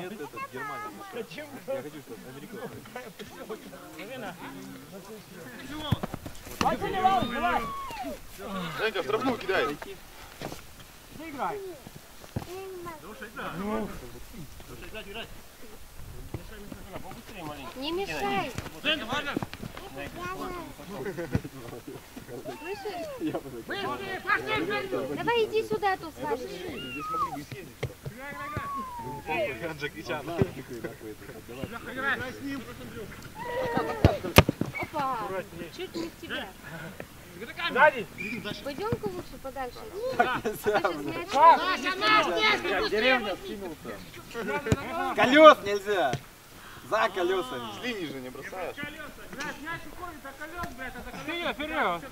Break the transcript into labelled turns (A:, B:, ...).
A: Нет, это Германия. Я хочу, чтобы Америка.
B: Василий Иванович, давай!
A: Женька, в штрафную кидай.
B: Сыграй!
C: Не мешай. Слышишь?
B: Быстрее, вперед!
C: Давай иди сюда, тут скажешь.
A: Здесь могли бы съездить. Джеки Чан.
C: Опа! Чуть не в тебя.
B: Сзади!
C: Пойдем-ка лучше подальше. А мяч.
B: Наша, наш!
A: Деревня скинулся.
D: Колес нельзя. За колесами.
A: С линии же не бросаешь.
B: Вперед, вперед!